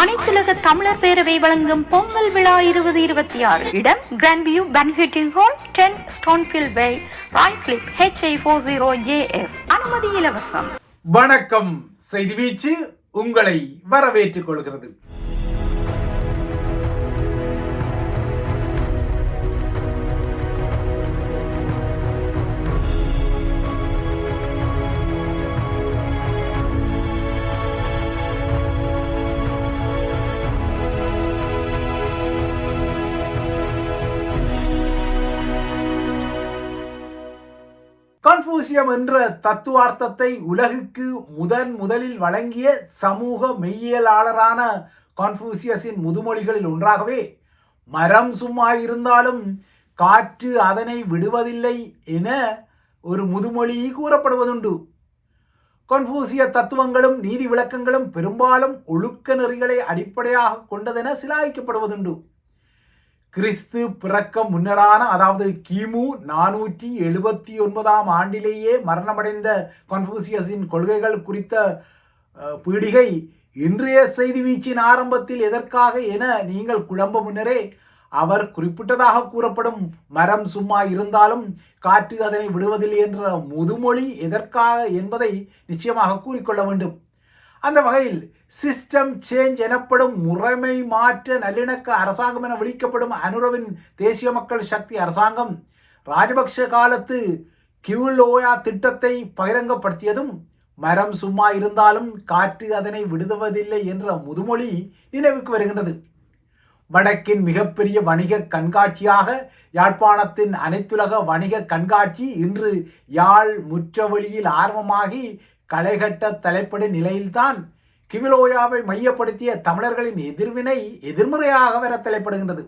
அனைத்துலக தமிழர் பேரவை வழங்கும் பொங்கல் விழா இருபது இருபத்தி ஆறு. இடம் grand view hall ten Stonefield by Ruislip H I four zero A S அனுமதி இலவசம். வணக்கம். செய்தி வீச்சு உங்களை வரவேற்றுக் கொள்கிறது. கன்ஃபூசியம் என்ற தத்துவார்த்தத்தை உலகுக்கு முதன் முதலில் வழங்கிய சமூக மெய்யியலாளரான கான்ஃபூசியஸின் முதுமொழிகளில் ஒன்றாகவே மரம் சும்மா இருந்தாலும் காற்று அதனை விடுவதில்லை என ஒரு முதுமொழி கூறப்படுவதுண்டு. கன்ஃபூசிய தத்துவங்களும் நீதி விளக்கங்களும் பெரும்பாலும் ஒழுக்க நெறிகளை அடிப்படையாக கொண்டதென சிலாய்க்கப்படுவதுண்டு. கிறிஸ்து பிறக்க முன்னரான அதாவது கிமு நானூற்றி எழுபத்தி ஒன்பதாம் ஆண்டிலேயே மரணமடைந்த கன்ஃபூசியஸின் கொள்கைகள் குறித்த பீடிகை இன்றைய செய்தி வீச்சின் ஆரம்பத்தில் எதற்காக என நீங்கள் குழம்ப முன்னரே அவர் குறிப்பிட்டதாக கூறப்படும் மரம் சும்மா இருந்தாலும் காற்று அதனை விடுவதில்லை என்ற முதுமொழி எதற்காக என்பதை நிச்சயமாக கூறிக்கொள்ள வேண்டும். அந்த வகையில் சிஸ்டம் சேஞ்ச் எனப்படும் முறைமை மாற்ற நல்லிணக்க அரசாங்கம் என விழிக்கப்படும் அனுரவின் தேசிய மக்கள் சக்தி அரசாங்கம். ராஜபக்ஷ காலத்து கிவுலோயா திட்டத்தை பகிரங்கப்படுத்தியதும் மரம் சும்மா இருந்தாலும் காற்று அதனை விடுவதில்லை என்ற முதுமொழி நினைவுக்கு வருகின்றது. வடக்கின் மிகப்பெரிய வணிக கண்காட்சியாக யாழ்ப்பாணத்தின் அனைத்துலக வணிக கண்காட்சி இன்று யாழ் முற்றவெளியில் ஆர்வமாகி களைகட்ட தலைப்படும் நிலையில்தான் கிவிலோயாவை மையப்படுத்திய தமிழர்களின் எதிர்வினை எதிர்மறையாக வர தலைப்படுகின்றது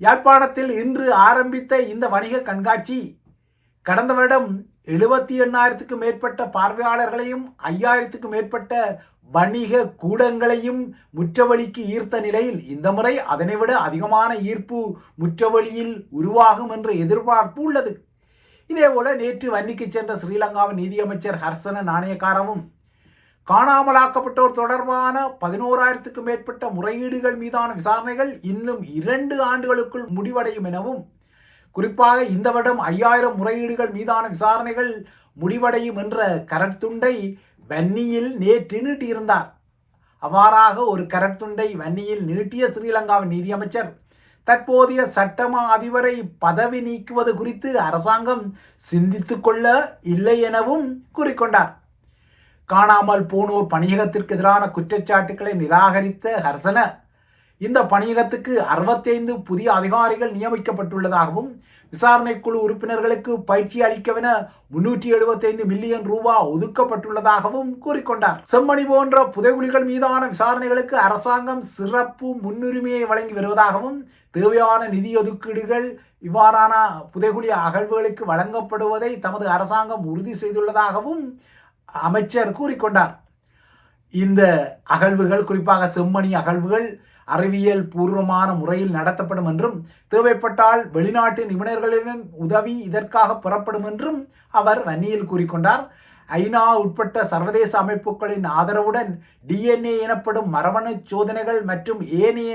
யாழ்ப்பாணத்தில் இன்று ஆரம்பித்த இந்த வணிக கண்காட்சி கடந்த வருடம் எழுபத்தி எண்ணாயிரத்துக்கும் மேற்பட்ட பார்வையாளர்களையும் ஐயாயிரத்துக்கும் மேற்பட்ட வணிக கூடங்களையும் முற்றவழிக்கு ஈர்த்த நிலையில் இந்த முறை அதனை விட அதிகமான ஈர்ப்பு முற்றவழியில் உருவாகும் என்ற எதிர்பார்ப்பு உள்ளது. இதேபோல நேற்று வன்னிக்கு சென்ற ஸ்ரீலங்காவின் நிதியமைச்சர் ஹர்சன நாணயக்காரவும் காணாமலாக்கப்பட்டோர் தொடர்பான பதினோராயிரத்துக்கும் மேற்பட்ட முறையீடுகள் மீதான விசாரணைகள் இன்னும் இரண்டு ஆண்டுகளுக்குள் முடிவடையும் எனவும் குறிப்பாக இந்த வருடம் ஐயாயிரம் முறையீடுகள் மீதான விசாரணைகள் முடிவடையும் என்ற கரத்துண்டை வன்னியில் நேற்று நீட்டியிருந்தார். அவ்வாறாக ஒரு கரத்துண்டை வன்னியில் நீட்டிய ஸ்ரீலங்காவின் நிதியமைச்சர் தற்போதைய சட்டமா அதிபரை பதவி நீக்குவது குறித்து அரசாங்கம் சிந்தித்துக்கொள்ள இல்லை எனவும் கூறிக்கொண்டார். காணாமல் போனோர் பணியகத்திற்கு எதிரான குற்றச்சாட்டுக்களை நிராகரித்த ஹர்சன இந்த பணியகத்துக்கு அறுபத்தைந்து புதிய அதிகாரிகள் நியமிக்கப்பட்டுள்ளதாகவும் விசாரணை குழு உறுப்பினர்களுக்கு பயிற்சி அளிக்கவென முன்னூற்றி எழுபத்தைந்து மில்லியன் ரூபா ஒதுக்கப்பட்டுள்ளதாகவும் கூறிக்கொண்டார். செம்மணி போன்ற புதைகுலிகள் மீதான விசாரணைகளுக்கு அரசாங்கம் சிறப்பு முன்னுரிமையை வழங்கி வருவதாகவும் தேவையான நிதி ஒதுக்கீடுகள் இவ்வாறான புதைகுலி அகழ்வுகளுக்கு வழங்கப்படுவதை தமது அரசாங்கம் உறுதி செய்துள்ளதாகவும் அமைச்சர் கூறிக்கொண்டார். இந்த அகழ்வுகள் குறிப்பாக செம்மணி அகழ்வுகள் அறிவியல் பூர்வமான முறையில் நடத்தப்படும் என்றும் தேவைப்பட்டால் வெளிநாட்டு நிபுணர்களின் உதவி இதற்காக பெறப்படும் என்றும் அவர் வன்னியில் கூறிக்கொண்டார். ஐநா உட்பட்ட சர்வதேச அமைப்புகளின் ஆதரவுடன் டிஎன்ஏ எனப்படும் மரபணு சோதனைகள் மற்றும் ஏனைய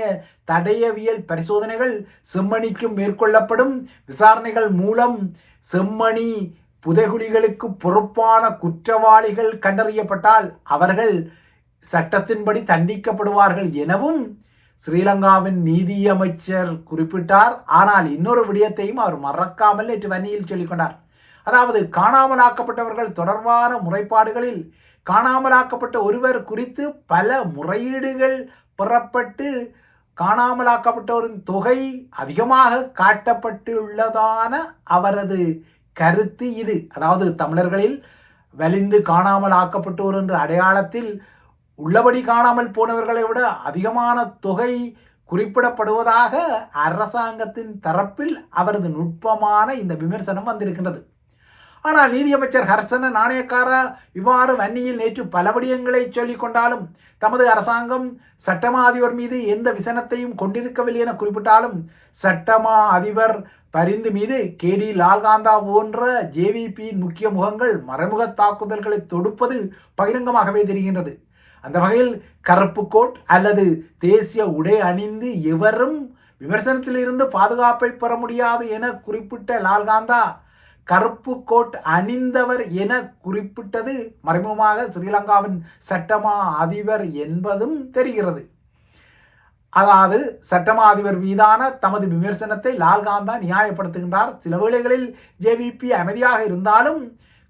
தடயவியல் பரிசோதனைகள் செம்மணிக்கும் மேற்கொள்ளப்படும். விசாரணைகள் மூலம் செம்மணி புதைகுழிகளுக்கு பொறுப்பான குற்றவாளிகள் கண்டறியப்பட்டால் அவர்கள் சட்டத்தின்படி தண்டிக்கப்படுவார்கள் எனவும் ஸ்ரீலங்காவின் நீதியமைச்சர் குறிப்பிட்டார். ஆனால் இன்னொரு விடயத்தையும் அவர் மறக்காமல் நேற்று வன்னியில் சொல்லிக்கொண்டார். அதாவது காணாமலாக்கப்பட்டவர்கள் தொடர்பான முறைப்பாடுகளில் காணாமலாக்கப்பட்ட ஒருவர் குறித்து பல முறையீடுகள் பெறப்பட்டு காணாமலாக்கப்பட்டோரின் தொகை அதிகமாக காட்டப்பட்டுள்ளதான அவரது கருத்து இது. அதாவது தமிழர்களில் வலிந்து காணாமல் ஆக்கப்பட்டோர் என்ற அடையாளத்தில் உள்ளபடி காணாமல் போனவர்களை விட அதிகமான தொகை குறிப்பிடப்படுவதாக அரசாங்கத்தின் தரப்பில் அவரது நுட்பமான இந்த விமர்சனம் வந்திருக்கின்றது. ஆனால் நீதியமைச்சர் ஹர்சன நாணயக்காரா இவ்வாறு வன்னியில் நேற்று பல விடயங்களை சொல்லிக் கொண்டாலும் தமது அரசாங்கம் சட்டமா அதிபர் மீது எந்த விசனத்தையும் கொண்டிருக்கவில்லை என குறிப்பிட்டாலும் சட்டமா அதிபர் பரிந்து மீது கேடி லால்காந்தா போன்ற ஜேவிபியின் முக்கிய முகங்கள் மறைமுக தாக்குதல்களை தொடுப்பது பகிரங்கமாகவே தெரிகின்றது. அந்த வகையில் கருப்பு கோட் அல்லது தேசிய உடை அணிந்து எவரும் விமர்சனத்திலிருந்து பாதுகாப்பை பெற முடியாது என குறிப்பிட்ட லால்காந்தா கருப்பு கோட் அணிந்தவர் என குறிப்பிட்டது மறைமுகமாக ஸ்ரீலங்காவின் சட்டமா அதிபர் என்பதும் தெரிகிறது. அதாவது சட்டமா அதிபர் மீதான தமது விமர்சனத்தை லால்காந்தா நியாயப்படுத்துகின்றார். சில வேளைகளில் ஜேவிபி அமைதியாக இருந்தாலும்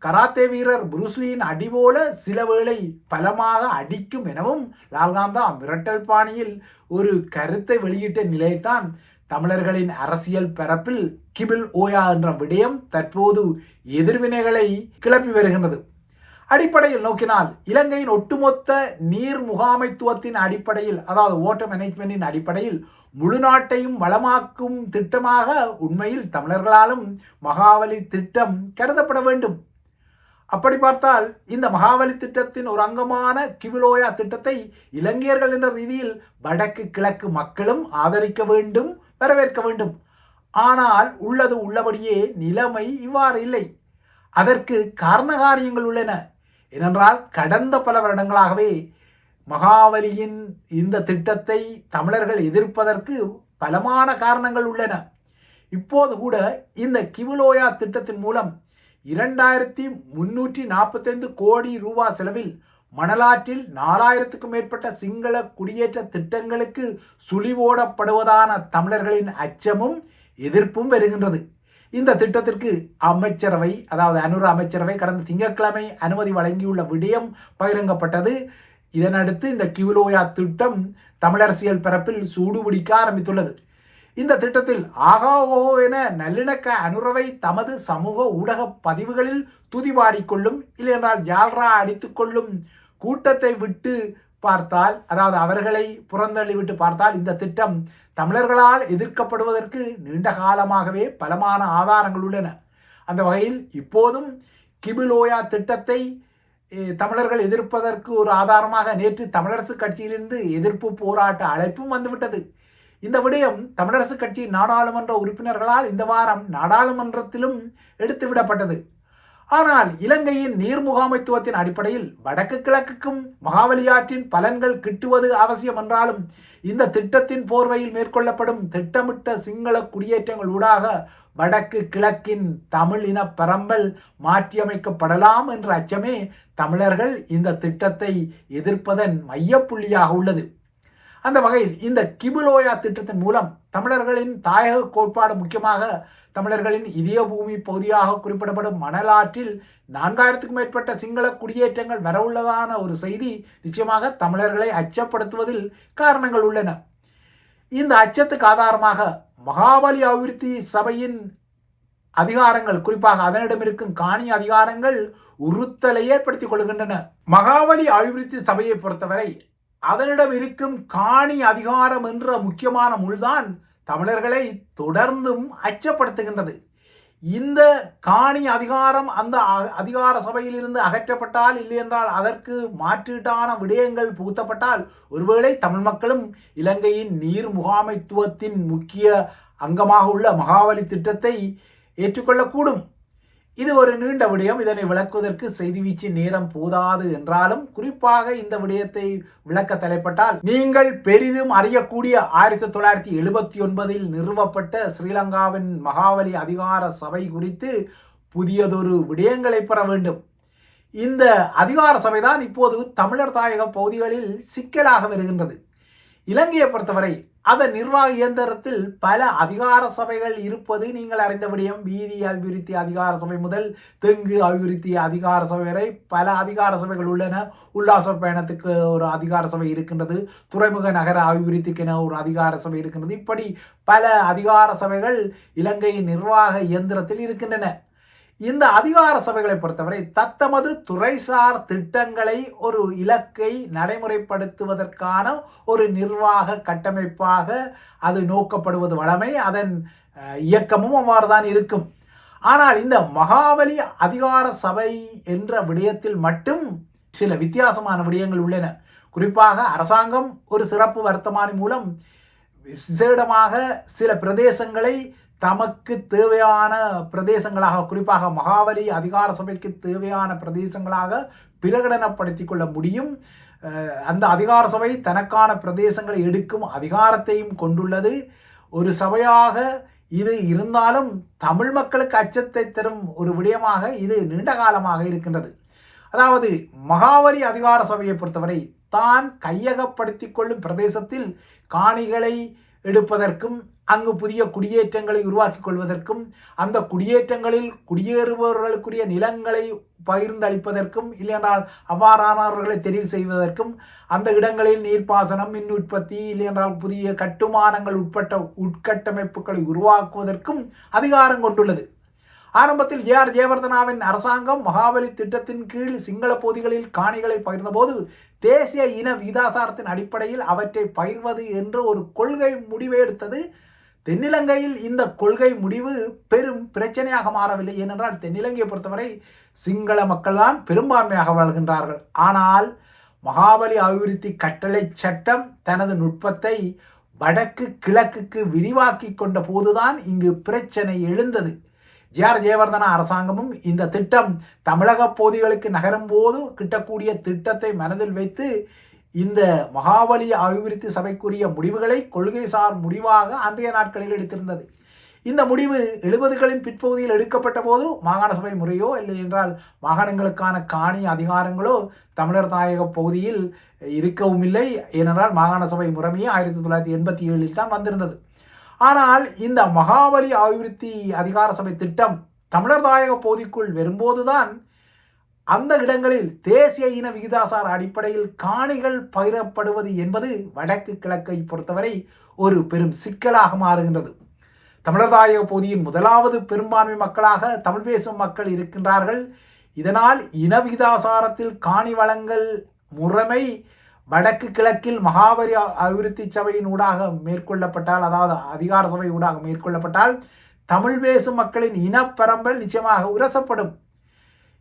கராத்தே வீரர் புருஸ்லியின் அடி போல சில வேளை பலமாக அடிக்கும் எனவும் லால்காந்தா மிரட்டல் பாணியில் ஒரு கருத்தை வெளியிட்ட நிலையில்தான் தமிழர்களின் அரசியல் பரப்பில் கிபில் ஓயா என்ற விடயம் தற்போது எதிர்வினைகளை கிளப்பி வருகின்றது. அடிப்படையில் நோக்கினால் இலங்கையின் ஒட்டுமொத்த நீர் முகாமைத்துவத்தின் அடிப்படையில் அதாவது ஓட்ட மேனேஜ்மெண்டின் அடிப்படையில் முழு நாட்டையும் வளமாக்கும் திட்டமாக உண்மையில் தமிழர்களாலும் மகாவலி திட்டம் கருதப்பட வேண்டும். அப்படி பார்த்தால் இந்த மகாவலி திட்டத்தின் ஒரு அங்கமான கிவிலோயா திட்டத்தை இலங்கையர்கள் என்ற ரீதியில் வடக்கு கிழக்கு மக்களும் ஆதரிக்க வேண்டும் வரவேற்க வேண்டும். ஆனால் உள்ளது உள்ளபடியே நிலைமை இவ்வாறு இல்லை. அதற்கு காரணகாரியங்கள் உள்ளன. ஏனென்றால் கடந்த பல வருடங்களாகவே மகாவலியின் இந்த திட்டத்தை தமிழர்கள் எதிர்ப்பதற்கு பலமான காரணங்கள் உள்ளன. இப்போது கூட இந்த கிவுலோயா திட்டத்தின் மூலம் இரண்டாயிரத்தி முன்னூற்றி நாற்பத்தைந்து கோடி ரூபா செலவில் மணலாற்றில் நாலாயிரத்துக்கும் மேற்பட்ட சிங்கள குடியேற்ற திட்டங்களுக்கு சுழிவோடப்படுவதான தமிழர்களின் அச்சமும் எதிர்ப்பும் வருகின்றது. இந்த திட்டத்திற்கு அமைச்சரவை அதாவது அனுர அமைச்சரவை கடந்த திங்கட்கிழமை அனுமதி வழங்கியுள்ள விடயம் பகிரங்கப்பட்டது. இதனடுத்து இந்த கியூலோயா திட்டம் தமிழரசியல் பரப்பில் சூடுபிடிக்க ஆரம்பித்துள்ளது. இந்த திட்டத்தில் ஆகாவோ என நல்லிணக்க அனுரவை தமது சமூக ஊடக பதிவுகளில் துதிபாடிக்கொள்ளும் இல்லையென்றால் ஜால்ரா அடித்துக்கொள்ளும் கூட்டத்தை விட்டு பார்த்தால் அதாவது அவர்களை புறந்தள்ளி விட்டு பார்த்தால் இந்த திட்டம் தமிழர்களால் எதிர்க்கப்படுவதற்கு நீண்ட காலமாகவே பலமான ஆதாரங்கள் உள்ளன. அந்த வகையில் இப்போதும் கிபிலோயா திட்டத்தை தமிழர்கள் எதிர்ப்பதற்கு ஒரு ஆதாரமாக நேற்று தமிழரசு கட்சியிலிருந்து எதிர்ப்பு போராட்ட அழைப்பும் வந்துவிட்டது. இந்த விடயம் தமிழரசு கட்சி நாடாளுமன்ற உறுப்பினர்களால் இந்த வாரம் நாடாளுமன்றத்திலும் எடுத்துவிடப்பட்டது. ஆனால் இலங்கையின் நீர் முகாமைத்துவத்தின் அடிப்படையில் வடக்கு கிழக்குக்கும் மகாவலியாற்றின் பலன்கள் கிட்டுவது அவசியம் என்றாலும் இந்த திட்டத்தின் போர்வையில் மேற்கொள்ளப்படும் திட்டமிட்ட சிங்கள குடியேற்றங்கள் ஊடாக வடக்கு கிழக்கின் தமிழ் இன பரம்பல் மாற்றியமைக்கப்படலாம் என்ற அச்சமே தமிழர்கள் இந்த திட்டத்தை எதிர்ப்பதன் மையப்புள்ளியாக உள்ளது. அந்த வகையில் இந்த கிபுலோயா திட்டத்தின் மூலம் தமிழர்களின் தாயக கோட்பாடு முக்கியமாக தமிழர்களின் இதய பூமி பகுதியாக குறிப்பிடப்படும் மணலாற்றில் நான்காயிரத்துக்கும் மேற்பட்ட சிங்கள குடியேற்றங்கள் வரவுள்ளதான ஒரு செய்தி நிச்சயமாக தமிழர்களை அச்சப்படுத்துவதில் காரணங்கள் உள்ளன. இந்த அச்சத்துக்கு ஆதாரமாக மகாபலி அபிவிருத்தி சபையின் அதிகாரங்கள் குறிப்பாக அதனிடம் இருக்கும் காணி அதிகாரங்கள் உறுத்தலை ஏற்படுத்திக் கொள்கின்றன. மகாபலி அபிவிருத்தி சபையை பொறுத்தவரை அதனிடம் இருக்கும் காணி அதிகாரம் என்ற முக்கியமான முள்தான் தமிழர்களை தொடர்ந்தும் அச்சப்படுத்துகின்றது. இந்த காணி அதிகாரம் அந்த அதிகார சபையிலிருந்து அகற்றப்பட்டால் இல்லை என்றால் அதற்கு மாற்றீட்டான விடயங்கள் புகுத்தப்பட்டால் ஒருவேளை தமிழ் மக்களும் இலங்கையின் நீர் முகாமைத்துவத்தின் முக்கிய அங்கமாக உள்ள மகாவலி திட்டத்தை ஏற்றுக்கொள்ளக்கூடும். இது ஒரு நீண்ட விடயம். இதனை விளக்குவதற்கு செய்தி வீச்சு நேரம் போதாது என்றாலும் குறிப்பாக இந்த விடயத்தை விளக்க தலைப்பட்டால் நீங்கள் பெரிதும் அறியக்கூடிய ஆயிரத்தி தொள்ளாயிரத்தி எழுபத்தி ஒன்பதில் நிறுவப்பட்ட ஸ்ரீலங்காவின் மகாவலி அதிகார சபை குறித்து புதியதொரு விடயங்களை பெற வேண்டும். இந்த அதிகார சபைதான் இப்போது தமிழர் தாயக பகுதிகளில் சிக்கலாக வருகின்றது. இலங்கையை பொறுத்தவரை அதன் நிர்வாக இயந்திரத்தில் பல அதிகார சபைகள் இருப்பது நீங்கள் அறிந்த விடயம். வீதி அபிவிருத்தி அதிகார சபை முதல் தெங்கு அபிவிருத்தி அதிகார சபை வரை பல அதிகார சபைகள் உள்ளன. உல்லாச பயணத்துக்கு ஒரு அதிகார சபை இருக்கின்றது. துறைமுக நகர அபிவிருத்திக்கென ஒரு அதிகார சபை இருக்கின்றது. இப்படி பல அதிகார சபைகள் இலங்கையின் நிர்வாக இயந்திரத்தில் இருக்கின்றன. இந்த அதிகார சபைகளை பொறுத்தவரை தத்தமது துறைசார் திட்டங்களை ஒரு இலக்கை நடைமுறைப்படுத்துவதற்கான ஒரு நிர்வாக கட்டமைப்பாக அது நோக்கப்படுவது வளமை. அதன் இயக்கமும் அவ்வாறு தான் இருக்கும். ஆனால் இந்த மகாபலி அதிகார சபை என்ற விடயத்தில் மட்டும் சில வித்தியாசமான விடயங்கள் உள்ளன. குறிப்பாக அரசாங்கம் ஒரு சிறப்பு வர்த்தமானி மூலம் விசேடமாக சில பிரதேசங்களை தமக்கு தேவையான பிரதேசங்களாக குறிப்பாக மகாவலி அதிகார சபைக்கு தேவையான பிரதேசங்களாக பிரகடனப்படுத்தி கொள்ள முடியும். அந்த அதிகார சபை தனக்கான பிரதேசங்களை எடுக்கும் அதிகாரத்தையும் கொண்டுள்ளது. ஒரு சபையாக இது இருந்தாலும் தமிழ் மக்களுக்கு அச்சத்தை தரும் ஒரு விடயமாக இது நீண்ட காலமாக இருக்கின்றது. அதாவது மகாவலி அதிகார சபையை பொறுத்தவரை தான் கையகப்படுத்திக் கொள்ளும் பிரதேசத்தில் காணிகளை எடுப்பதற்கும் அங்கு புதிய குடியேற்றங்களை உருவாக்கி கொள்வதற்கும் அந்த குடியேற்றங்களில் குடியேறுபவர்களுக்குரிய நிலங்களை பகிர்ந்தளிப்பதற்கும் இல்லையென்றால் அவ்வாறானவர்களை தெரிவு செய்வதற்கும் அந்த இடங்களில் நீர்ப்பாசனம் மின் உற்பத்தி இல்லையென்றால் புதிய கட்டுமானங்கள் உட்பட்ட உட்கட்டமைப்புகளை உருவாக்குவதற்கும் அதிகாரம் கொண்டுள்ளது. ஆரம்பத்தில் ஜே ஆர் ஜெயவர்தனாவின் அரசாங்கம் மகாபலி திட்டத்தின் கீழ் சிங்கள பகுதிகளில் காணிகளை பகிர்ந்தபோது தேசிய இன விகிதாசாரத்தின் அடிப்படையில் அவற்றை பகிர்வது என்ற ஒரு கொள்கை முடிவை எடுத்தது தென்னிலங்கையில் இந்த கொள்கை முடிவு பெரும் பிரச்சனையாக மாறவில்லை. ஏனென்றால் தென்னிலங்கையை பொறுத்தவரை சிங்கள மக்கள்தான் பெரும்பான்மையாக வாழ்கின்றார்கள். ஆனால் மகாபலி அபிவிருத்தி கட்டளை சட்டம் தனது நுட்பத்தை வடக்கு கிழக்குக்கு விரிவாக்கி கொண்ட போதுதான் இங்கு பிரச்சனை எழுந்தது. ஜே. ஆர். ஜெயவர்தன அரசாங்கமும் இந்த திட்டம் தமிழக பகுதிகளுக்கு நகரும் போது கிட்டக்கூடிய திட்டத்தை மனதில் வைத்து இந்த மகாபலி அபிவிருத்தி சபைக்குரிய முடிவுகளை கொள்கைசார் முடிவாக அன்றைய நாட்களில் எடுத்திருந்தது. இந்த முடிவு எழுபதுகளின் பிற்பகுதியில் எடுக்கப்பட்ட போது மாகாண சபை முறையோ இல்லை என்றால் மாகாணங்களுக்கான காணி அதிகாரங்களோ தமிழர் தாயக பகுதியில் இருக்கவும் இல்லை. ஏனென்றால் மாகாண சபை முறைமையே ஆயிரத்தி தொள்ளாயிரத்தி எண்பத்தி ஏழில் தான் வந்திருந்தது. ஆனால் இந்த மகாபலி அபிவிருத்தி அதிகார சபை திட்டம் தமிழர் தாயக பகுதிக்குள் வரும்போதுதான் அந்த இடங்களில் தேசிய இன விகிதாசார அடிப்படையில் காணிகள் பகிரப்படுவது என்பது வடக்கு கிழக்கை பொறுத்தவரை ஒரு பெரும் சிக்கலாக மாறுகின்றது. தமிழர்தாயக பகுதியின் முதலாவது பெரும்பான்மை மக்களாக தமிழ் பேசும் மக்கள் இருக்கின்றார்கள். இதனால் இன விகிதாசாரத்தில் காணி வழங்கல் முறைமை வடக்கு கிழக்கில் மகாபரி அபிவிருத்தி சபையின் ஊடாக மேற்கொள்ளப்பட்டால் அதாவது அதிகார சபை ஊடாக மேற்கொள்ளப்பட்டால் தமிழ் பேசும் மக்களின் இனப்பரம்பல் நிச்சயமாக உரசப்படும்.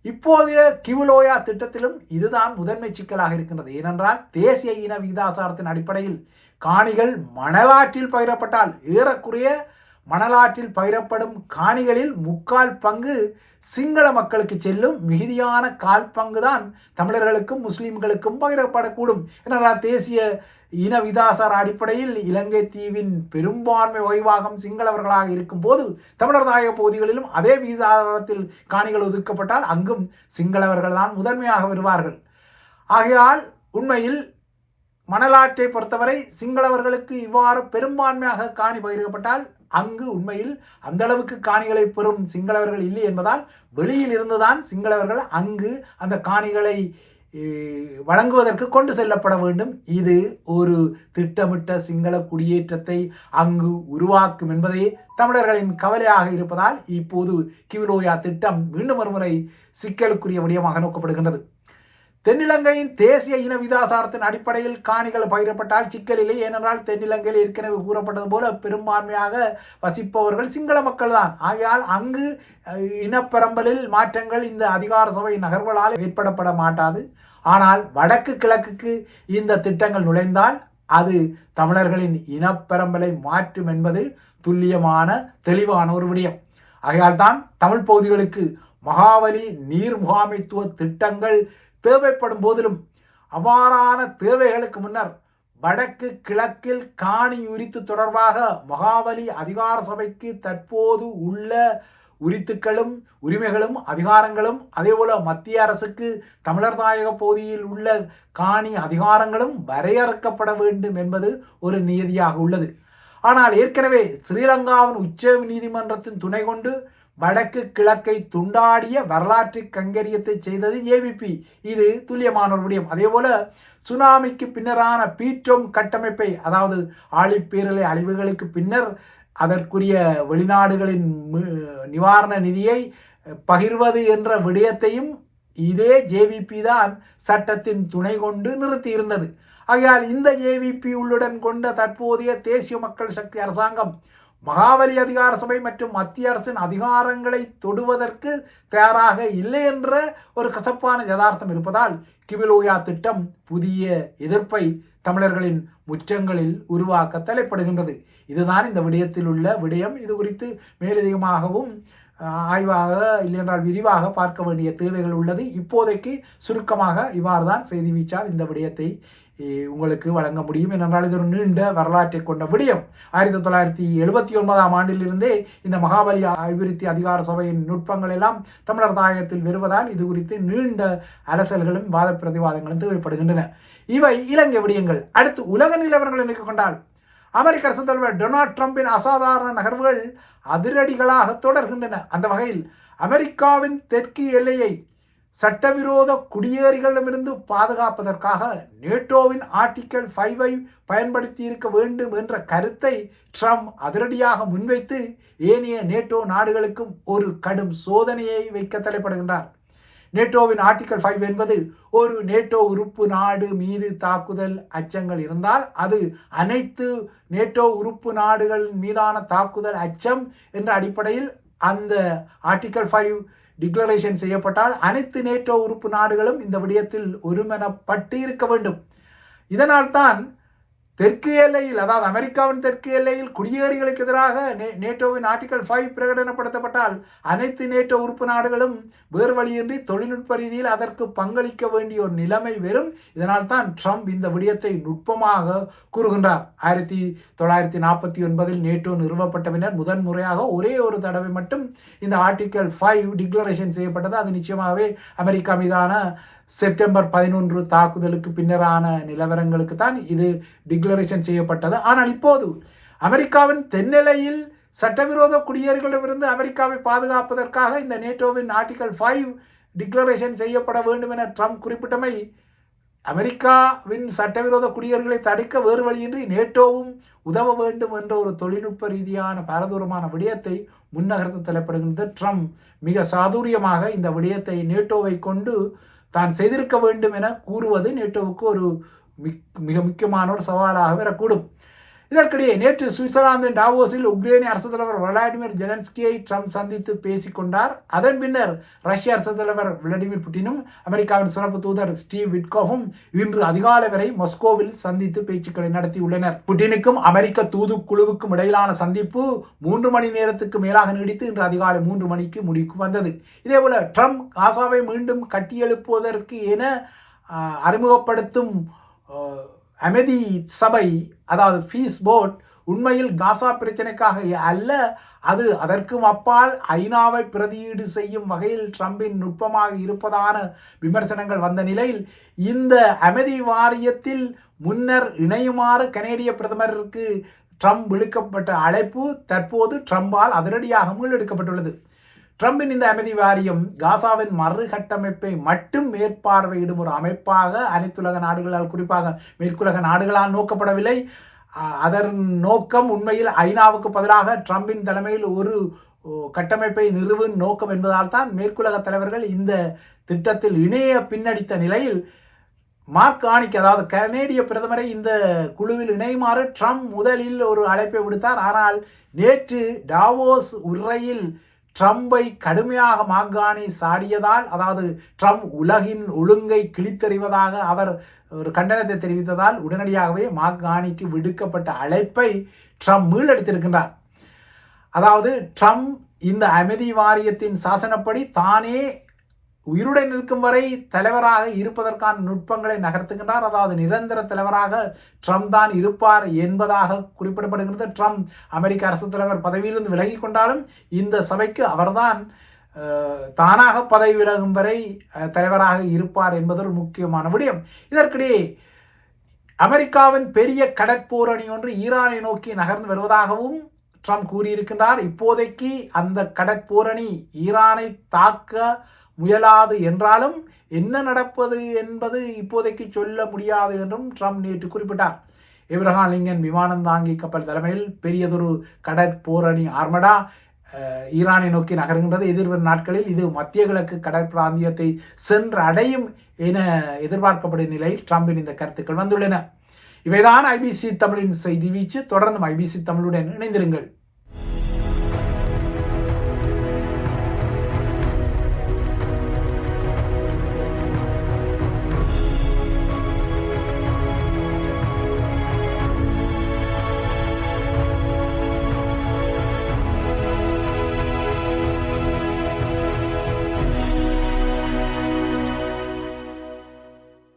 இப்போதைய கிவுலோயா திட்டத்திலும் இதுதான் முதன்மை சிக்கலாக இருக்கின்றது. ஏனென்றால் தேசிய இன விகிதாசாரத்தின் அடிப்படையில் காணிகள் மணலாற்றில் பகிரப்பட்டால் ஏறக்குறைய மணலாற்றில் பகிரப்படும் காணிகளில் முக்கால் பங்கு சிங்கள மக்களுக்கு செல்லும் மிகுதியான கால் பங்கு தான் தமிழர்களுக்கும் முஸ்லீம்களுக்கும் பகிரப்படக்கூடும் என்றால் தேசிய இன விதாசார அடிப்படையில் இலங்கை தீவின் பெரும்பான்மை ஓய்வாகம் சிங்களவர்களாக இருக்கும்போது தமிழர் தாயக பகுதிகளிலும் அதே விகிதாசாரத்தில் காணிகள் ஒதுக்கப்பட்டால் அங்கும் சிங்களவர்கள் தான் முதன்மையாக வருவார்கள். ஆகையால் உண்மையில் மணலாற்றை பொறுத்தவரை சிங்களவர்களுக்கு இவ்வாறு பெரும்பான்மையாக காணி பகிரப்பட்டால் அங்கு உண்மையில் அந்த அளவுக்கு காணிகளை பெறும் சிங்களவர்கள் இல்லை என்பதால் வெளியில் இருந்துதான் சிங்களவர்கள் அங்கு அந்த காணிகளை வழங்குவதற்கு கொண்டு செல்லப்பட வேண்டும். இது ஒரு திட்டமிட்ட சிங்கள குடியேற்றத்தை அங்கு உருவாக்கும் என்பதே தமிழர்களின் கவலையாக இருப்பதால் இப்போது கிவிலோயா திட்டம் மீண்டும் ஒருமுறை சிக்கலுக்குரிய விடயமாக நோக்கப்படுகின்றது. தென்னிலங்கையின் தேசிய இன விதாசாரத்தின் அடிப்படையில் காணிகள் பகிரப்பட்டால் சிக்கலில்லை ஏனென்றால் தென்னிலங்கையில் ஏற்கனவே கூறப்பட்டது போல பெரும்பான்மையாக வசிப்பவர்கள் சிங்கள மக்கள் தான் ஆகையால் அங்கு இனப்பரம்பலில் இனப்பெரம்பலில் மாற்றங்கள் இந்த அதிகார சபை நகர்வுகளால் ஏற்படப்பட மாட்டாது. ஆனால் வடக்கு கிழக்குக்கு இந்த திட்டங்கள் நுழைந்தால் அது தமிழர்களின் இனப்பெரம்பலை மாற்றும் என்பது துல்லியமான தெளிவான ஒரு விடயம். ஆகையால் தான் தமிழ் பகுதிகளுக்கு மகாவலி நீர் முகாமைத்துவ திட்டங்கள் தேவைப்படும் போதிலும் அவ்வாறான தேவைகளுக்கு முன்னர் வடக்கு கிழக்கில் காணி உரித்து தொடர்பாக மகாவலி அதிகார சபைக்கு தற்போது உள்ள உரித்துக்களும் உரிமைகளும் அதிகாரங்களும் அதேபோல மத்திய அரசுக்கு தமிழர் தாயக பகுதியில் உள்ள காணி அதிகாரங்களும் வரையறுக்கப்பட வேண்டும் என்பது ஒரு நியதியாக உள்ளது. ஆனால் ஏற்கனவே ஸ்ரீலங்காவின் உச்ச நீதிமன்றத்தின் துணை கொண்டு வடக்கு கிழக்கை துண்டாடிய வரலாற்று கங்கரியத்தை செய்தது ஏவிபி இது துல்லியமான ஒரு விடயம். அதே போல சுனாமிக்கு பின்னரான பீட்டோம் கட்டமைப்பை அதாவது ஆழிப்பேரலை அழிவுகளுக்கு பின்னர் அதற்குரிய வெளிநாடுகளின் நிவாரண நிதியை பகிர்வது என்ற விடயத்தையும் இதே ஜேவிபி தான் சட்டத்தின் துணை கொண்டு நிறுத்தியிருந்தது. ஆகையால் இந்த ஜேவிபி உள்ளுடன் கொண்ட தற்போதைய தேசிய மக்கள் சக்தி அரசாங்கம் மகாவலி அதிகார சபை மற்றும் மத்திய அரசின் அதிகாரங்களை தொடுவதற்கு தயாராக இல்லை என்ற ஒரு கசப்பான யதார்த்தம் இருப்பதால் கிபிலோயா திட்டம் புதிய எதிர்ப்பை தமிழர்களின் முற்றங்களில் உருவாக்க தலைப்படுகின்றது. இதுதான் இந்த விடயத்தில் உள்ள விடயம். இது குறித்து மேலதிகமாகவும் ஆய்வாக இல்லையென்றால் விரிவாக பார்க்க வேண்டிய தேவைகள் உள்ளது. இப்போதைக்கு சுருக்கமாக இவ்வாறு தான் செய்தி வீச்சால் இந்த விடயத்தை உங்களுக்கு வழங்க முடியும். ஏனென்றால் இது ஒரு நீண்ட வரலாற்றை கொண்ட விடயம். ஆயிரத்தி தொள்ளாயிரத்தி எழுபத்தி ஒன்பதாம் ஆண்டிலிருந்தே இந்த மகாபலி அபிவிருத்தி அதிகார சபையின் நுட்பங்கள் எல்லாம் தமிழர் தாயத்தில் வருவதால் இது குறித்து நீண்ட அலசல்களும் வாத பிரதிவாதங்களும் தேவைப்படுகின்றன. இவை இலங்கை விடயங்கள். அடுத்து உலக நிலவரங்களை நினைக்க கொண்டால் அமெரிக்க அரசு தலைவர் டொனால்ட் ட்ரம்பின் அசாதாரண நகர்வுகள் அதிரடிகளாக தொடர்கின்றன. அந்த வகையில் அமெரிக்காவின் தெற்கு எல்லையை சட்டவிரோத குடியேறிகளிடமிருந்து பாதுகாப்பதற்காக நேட்டோவின் ஆர்டிக்கல் ஃபைவை பயன்படுத்தி இருக்க வேண்டும் என்ற கருத்தை ட்ரம்ப் அதிரடியாக முன்வைத்து ஏனைய நேட்டோ நாடுகளுக்கும் ஒரு கடும் சோதனையை வைக்க தலைப்படுகின்றார். நேட்டோவின் ஆர்டிக்கல் ஃபைவ் என்பது ஒரு நேட்டோ உறுப்பு நாடு மீது தாக்குதல் அச்சங்கள் இருந்தால் அது அனைத்து நேட்டோ உறுப்பு நாடுகள் மீதான தாக்குதல் அச்சம் என்ற அடிப்படையில் அந்த ஆர்டிக்கல் ஃபைவ் டிக்ளரேஷன் செய்யப்பட்டால் அனைத்து நேட்டோ உறுப்பு நாடுகளும் இந்த விடயத்தில் ஒருமனப்பட்டு இருக்க வேண்டும் இதனால்தான் தெற்கு எல்லையில் அதாவது அமெரிக்காவின் தெற்கு எல்லையில் குடியேறிகளுக்கு எதிராக நே நேட்டோவின் ஆர்டிகல் ஃபைவ் பிரகடனப்படுத்தப்பட்டால் அனைத்து நேட்டோ உறுப்பு நாடுகளும் வேறு வழியின்றி தொழில்நுட்ப ரீதியில் அதற்கு பங்களிக்க வேண்டிய ஒரு நிலைமை வரும் இதனால் தான் ட்ரம்ப் இந்த விடயத்தை நுட்பமாக கூறுகின்றார். ஆயிரத்தி தொள்ளாயிரத்தி நாற்பத்தி ஒன்பதில் நேட்டோ நிறுவப்பட்ட பின்னர் முதன் முறையாக ஒரே ஒரு தடவை மட்டும் இந்த ஆர்டிகல் ஃபைவ் டிக்ளரேஷன் செய்யப்பட்டது. அது நிச்சயமாகவே அமெரிக்கா மீதான செப்டம்பர் பதினொன்று தாக்குதலுக்கு பின்னரான நிலவரங்களுக்கு தான் இது டிக்ளரேஷன் செய்யப்பட்டது. ஆனால் இப்போது அமெரிக்காவின் தென்னிலையில் சட்டவிரோத குடியேறிகளிடமிருந்து அமெரிக்காவை பாதுகாப்பதற்காக இந்த நேட்டோவின் ஆர்டிகல் ஃபைவ் டிக்ளரேஷன் செய்யப்பட வேண்டும் என ட்ரம்ப் குறிப்பிட்டமை அமெரிக்காவின் சட்டவிரோத குடியேறிகளை தடுக்க வேறு வழியின்றி நேட்டோவும் உதவ வேண்டும் என்ற ஒரு தொழில்நுட்ப ரீதியான பாரதூரமான விடயத்தை முன்னகர்த்து தலைப்படுகின்ற ட்ரம்ப் மிக சாதுரியமாக இந்த விடயத்தை நேட்டோவை கொண்டு தான் செய்திருக்க வேண்டும் என கூறுவது நேட்டோவுக்கு ஒரு மிக் மிக முக்கியமான ஒரு சவாலாக வரக்கூடும். இதற்கிடையே நேற்று சுவிட்சர்லாந்தின் டாவோஸில் உக்ரைனிய அரசு தலைவர் விளாடிமிர் ஜெலன்ஸ்கியை ட்ரம்ப் சந்தித்து பேசிக்கொண்டார் அதன் பின்னர் ரஷ்ய அரசு தலைவர் விளாடிமிர் புட்டினும் அமெரிக்காவின் சிறப்பு தூதர் ஸ்டீவ் விட்கோவும் இன்று அதிகாலை வரை மொஸ்கோவில் சந்தித்து பேச்சுக்களை நடத்தியுள்ளனர். புட்டினுக்கும் அமெரிக்க தூதுக்குழுவுக்கும் இடையிலான சந்திப்பு மூன்று மணி நேரத்துக்கு மேலாக நீடித்து இன்று அதிகாலை மூன்று மணிக்கு முடிவுக்கு வந்தது. இதேபோல ட்ரம்ப் காசாவை மீண்டும் கட்டியெழுப்புவதற்கு என அறிமுகப்படுத்தும் அமைதி சபை அதாவது ஃபீஸ் போர்ட் உண்மையில் காசா பிரச்சனைக்காக அல்ல அது அதற்கும் அப்பால் ஐநாவை பிரதியீடு செய்யும் வகையில் ட்ரம்பின் நுட்பமாக இருப்பதான விமர்சனங்கள் வந்த நிலையில் இந்த அமைதி வாரியத்தில் முன்னர் இணையுமாறு கனேடிய பிரதமருக்கு ட்ரம்ப் விடுக்கப்பட்ட அழைப்பு தற்போது ட்ரம்பால் அதிரடியாக மீளெடுக்கப்பட்டுள்ளது. ட்ரம்பின் இந்த அமைதி வாரியம் காசாவின் மறுகட்டமைப்பை மட்டும் மேற்பார்வையிடும் ஒரு அமைப்பாக அனைத்துலக நாடுகளால் குறிப்பாக மேற்குலக நாடுகளால் நோக்கப்படவில்லை. அதன் நோக்கம் உண்மையில் ஐநாவுக்கு பதிலாக ட்ரம்பின் தலைமையில் ஒரு கட்டமைப்பை நிறுவும் நோக்கம் என்பதால் தான் மேற்குலக தலைவர்கள் இந்த திட்டத்தில் இணைய பின்னடித்த நிலையில் மார்க் ஆனிக் அதாவது கனேடிய பிரதமரை இந்த குழுவில் இணையுமாறு ட்ரம்ப் முதலில் ஒரு அழைப்பை விடுத்தார். ஆனால் நேற்று டாவோஸ் உரையில் ட்ரம்பை கடுமையாக மாகாணி சாடியதால் அதாவது ட்ரம்ப் உலகின் ஒழுங்கை கிழித்தெறிவதாக அவர் ஒரு கண்டனத்தை தெரிவித்ததால் உடனடியாகவே மாக்கானிக்கு விடுக்கப்பட்ட அழைப்பை ட்ரம்ப் மீளெடுத்திருக்கின்றார். அதாவது ட்ரம்ப் இந்த அமைதி வாரியத்தின் சாசனப்படி தானே உயிருடன் இருக்கும் வரை தலைவராக இருப்பதற்கான நுட்பங்களை நகர்த்துகின்றார். அதாவது நிரந்தர தலைவராக ட்ரம்ப் தான் இருப்பார் என்பதாக குறிப்பிடப்படுகிறது ட்ரம்ப் அமெரிக்க அரசு தலைவர் பதவியிலிருந்து விலகி கொண்டாலும் இந்த சபைக்கு அவர்தான் தானாக பதவி விலகும் வரை தலைவராக இருப்பார் என்பது ஒரு முக்கியமான விடயம். இதற்கிடையே அமெரிக்காவின் பெரிய கடற்போரணி ஒன்று ஈரானை நோக்கி நகர்ந்து வருவதாகவும் ட்ரம்ப் கூறியிருக்கின்றார். இப்போதைக்கு அந்த கடற்போரணி ஈரானை தாக்க முயலாது என்றாலும் என்ன நடப்பது என்பது இப்போதைக்கு சொல்ல முடியாது என்றும் ட்ரம்ப் நேற்று குறிப்பிட்டார். இப்ரஹாம் லிங்கன் விமானம் தாங்கி கப்பல் தலைமையில் பெரியதொரு கடற்போரணி ஆர்மடா ஈரானை நோக்கி நகர்கின்றது. எதிர்வரும் நாட்களில் இது மத்திய கிழக்கு கடற்பிராந்தியத்தை சென்று அடையும் என எதிர்பார்க்கப்படும் நிலையில் ட்ரம்பின் இந்த கருத்துக்கள் வந்துள்ளன. இவைதான் ஐபிசி தமிழின் செய்தி வீச்சு. தொடர்ந்தும் ஐபிசி தமிழுடன் இணைந்திருங்கள்.